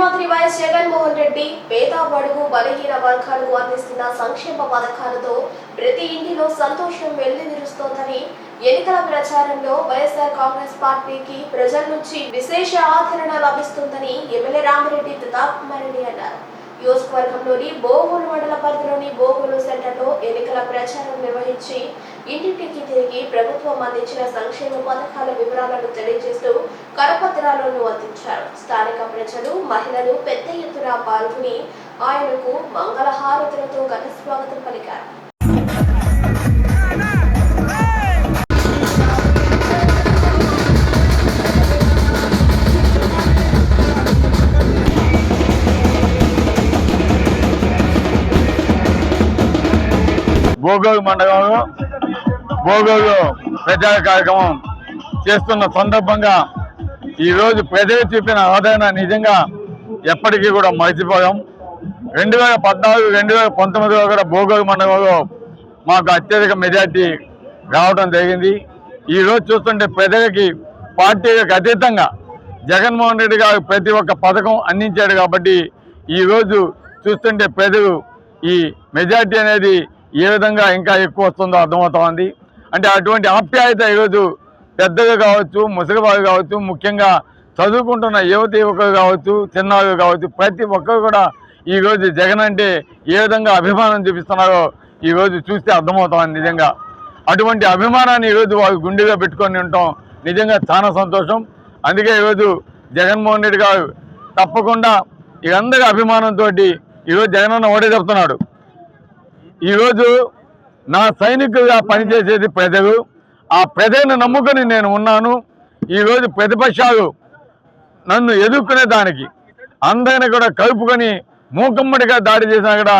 ముఖ్యమంత్రి వైఎస్ జగన్మోహన్ రెడ్డి పేద బడుగు బలహీన వర్గాలకు అందిస్తున్న సంక్షేమ పథకాలతో ప్రతి ఇంటిలో సంతోషం వెల్లివిరుస్తోందని ఎన్నికల ప్రచారంలో వైఎస్ఆర్ కాంగ్రెస్ పార్టీకి ప్రజల నుంచి విశేష ఆదరణ లభిస్తుందని ఎమ్మెల్యే రామిరెడ్డి ప్రతాప్ కుమార్ అన్నారు. నియోజకవర్గంలోని బోగోలు మండల పరిధిలోని బోగోలు సెంటర్లో ఎన్నికల ప్రచారం నిర్వహించి ఇంటింటికి తిరిగి ప్రభుత్వం అందించిన సంక్షేమ పథకాల వివరాలను తెలియజేస్తూ కరపత్రాలను అందించారు. స్థానిక ప్రజలు మహిళలు పెద్ద ఎత్తున పాల్గొని ఆయనకు మంగళహారతులతో ఘన స్వాగతం పలికారు. భోగోగి మండలంలో భోగోగు ప్రచార కార్యక్రమం చేస్తున్న సందర్భంగా ఈరోజు ప్రజలు చూపిన ఆదరణ నిజంగా ఎప్పటికీ కూడా మర్చిపోయాం రెండు వేల పద్నాలుగు రెండు వేల పంతొమ్మిదిలో కూడా భోగోగి మండలంలో మాకు అత్యధిక మెజార్టీ రావడం జరిగింది. ఈరోజు చూస్తుంటే ప్రజలకి పార్టీలకు అతీతంగా జగన్మోహన్ రెడ్డి గారు ప్రతి ఒక్క పథకం అందించాడు కాబట్టి ఈరోజు చూస్తుంటే ప్రజలు ఈ మెజార్టీ అనేది ఏ విధంగా ఇంకా ఎక్కువ వస్తుందో అర్థమవుతోంది. అంటే అటువంటి ఆప్యాయత ఈరోజు పెద్దగా కావచ్చు ముసలివారు కావచ్చు ముఖ్యంగా చదువుకుంటున్న యువత యువకులు కావచ్చు చిన్నవారు కావచ్చు ప్రతి ఒక్కరు కూడా ఈరోజు జగన్ అంటే ఏ విధంగా అభిమానం చూపిస్తున్నారో ఈరోజు చూస్తే అర్థమవుతోంది నిజంగా. అటువంటి అభిమానాన్ని ఈరోజు వారు గుండెగా పెట్టుకొని ఉండటం నిజంగా చాలా సంతోషం. అందుకే ఈరోజు జగన్మోహన్ రెడ్డి గారు తప్పకుండా ఇదందరి అభిమానంతో ఈరోజు జగనన్న ఓటే చెప్తున్నాడు. ఈరోజు నా సైనికులుగా పనిచేసేది ప్రజలు. ఆ ప్రజలను నమ్ముకొని నేను ఉన్నాను. ఈరోజు ప్రతిపక్షాలు నన్ను ఎదుర్కొనే దానికి. అందరిని కూడా కలుపుకొని మూకమ్మడిగా దాడి చేసినా కూడా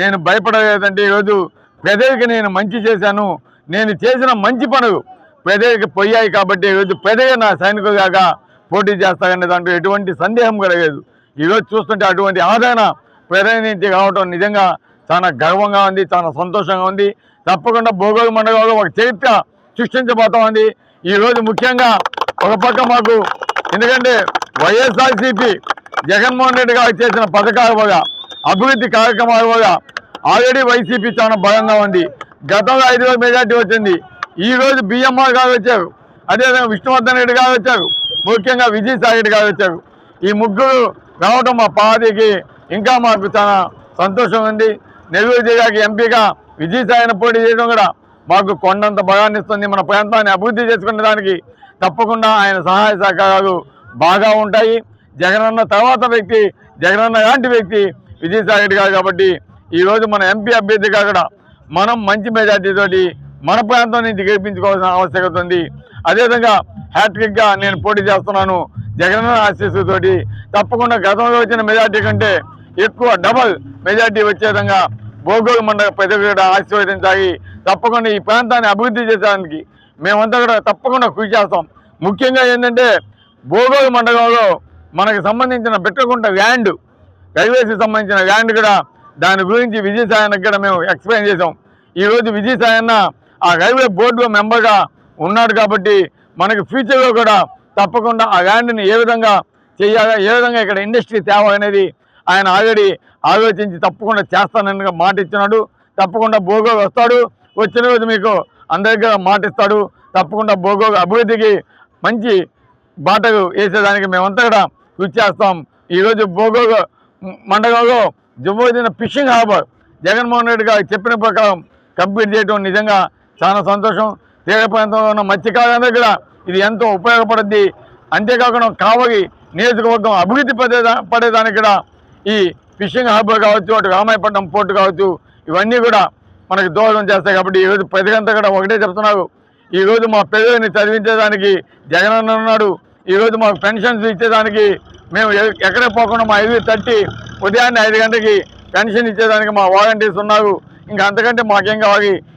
నేను భయపడలేదంటే ఈరోజు ప్రజలకి నేను మంచి చేశాను. నేను చేసిన మంచి పనులు ప్రజలకి పోయాయి కాబట్టి ఈరోజు ప్రజలే నా సైనికులుగా పోటీ చేస్తారనే దాంట్లో ఎటువంటి సందేహం కలగలేదు. ఈరోజు చూస్తుంటే అటువంటి ఆదరణ ప్రజల నుంచి కావటం నిజంగా చాలా గర్వంగా ఉంది చాలా సంతోషంగా ఉంది. తప్పకుండా భోగోగు మండలంలో ఒక చరిత్ర సృష్టించబోతా ఉంది ఈరోజు ముఖ్యంగా ఒక పక్క మాకు ఎందుకంటే వైఎస్ఆర్సీపీ జగన్మోహన్ రెడ్డి గారు చేసిన పథకాల వల్ల అభివృద్ధి కార్యక్రమాల వల్ల ఆల్రెడీ వైసీపీ చాలా బలంగా ఉంది. గతంలో ఐదు వేల మెజార్టీ వచ్చింది. ఈరోజు బిఎంఆర్ గారు వచ్చారు. అదేవిధంగా విష్ణువర్ధన్ రెడ్డి గారు వచ్చారు. ముఖ్యంగా విజయసాయి రెడ్డి గారు వచ్చారు. ఈ ముగ్గురు రావడం మా పార్టీకి ఇంకా మాకు చాలా సంతోషం ఉంది. నెల్లూరు జిల్లాకి ఎంపీగా విజయసాయిని పోటీ చేయడం కూడా మాకు కొండంత బలాన్నిస్తుంది మన ప్రాంతాన్ని అభివృద్ధి చేసుకునే దానికి తప్పకుండా ఆయన సహాయ సహకారాలు బాగా ఉంటాయి. జగనన్న తర్వాత వ్యక్తి జగనన్న లాంటి వ్యక్తి విజయసాయి రెడ్డి గారు కాబట్టి ఈరోజు మన ఎంపీ అభ్యర్థిగా కూడా మనం మంచి మెజార్టీతోటి మన ప్రాంతం నుంచి గెలిపించుకోవాల్సిన ఆవశ్యకత ఉంది. అదేవిధంగా హ్యాట్రిక్గా నేను పోటీ చేస్తున్నాను జగనన్న ఆశీస్సుతోటి తప్పకుండా గతంలో వచ్చిన మెజార్టీ కంటే ఎక్కువ డబల్ మెజార్టీ వచ్చే విధంగా భోగోలు మండల ప్రజలు కూడా ఆశీర్వదించాలి. తప్పకుండా ఈ ప్రాంతాన్ని అభివృద్ధి చేసేదానికి మేమంతా కూడా తప్పకుండా కృషి చేస్తాం. ముఖ్యంగా ఏంటంటే భోగోలు మండలంలో మనకు సంబంధించిన బిట్టకుంట ల్యాండ్ రైల్వేస్కి సంబంధించిన ల్యాండ్ కూడా దాని గురించి విజయసాయన్నకి కూడా మేము ఎక్స్ప్లెయిన్ చేసాం ఈరోజు విజయసాయన్న ఆ రైల్వే బోర్డులో మెంబర్గా ఉన్నాడు కాబట్టి మనకి ఫ్యూచర్లో కూడా తప్పకుండా ఆ ల్యాండ్ని ఏ విధంగా చేయాలి ఏ విధంగా ఇక్కడ ఇండస్ట్రీ తేవాలనేది ఆయన ఆల్రెడీ ఆలోచించి తప్పకుండా చేస్తానని మాట ఇచ్చినాడు. తప్పకుండా భోగో వస్తాడు. వచ్చిన రోజు మీకు అందరికీ మాట ఇస్తాడు. తప్పకుండా భోగో అభివృద్ధికి మంచి బాటలు వేసేదానికి మేమంతా కూడా కృషి చేస్తాం. ఈరోజు భోగోగ మండలంలో జుబోదిన ఫిషింగ్ హార్బర్ జగన్మోహన్ రెడ్డి గారు చెప్పిన ప్రకారం కంప్లీట్ చేయడం నిజంగా చాలా సంతోషం. తీర ప్రాంతంలో ఉన్న మత్స్యకారులందరూ కూడా ఇది ఎంతో ఉపయోగపడుద్ది. అంతేకాకుండా కావలి నియోజకవర్గం అభివృద్ధి పడేదా పడేదానికి కూడా ఈ ఫిషింగ్ హార్బర్ కావచ్చు అటు రామాయపట్నం పోర్టు కావచ్చు ఇవన్నీ కూడా మనకి దోహదం చేస్తాయి కాబట్టి ఈరోజు ప్రజలంతా కూడా ఒకటే చెప్తున్నారు. ఈరోజు మా పిల్లల్ని చదివించేదానికి జగనన్న ఉన్నాడు. ఈరోజు మాకు పెన్షన్స్ ఇచ్చేదానికి మేము ఎక్కడే ఎక్కడ పోకుండా మా ఐదు తట్టి ఉదయాన్నే ఐదు గంటలకి పెన్షన్ ఇచ్చేదానికి మా వాలంటీర్స్ ఉన్నారు. ఇంకా అంతకంటే మాకేం కావాలి?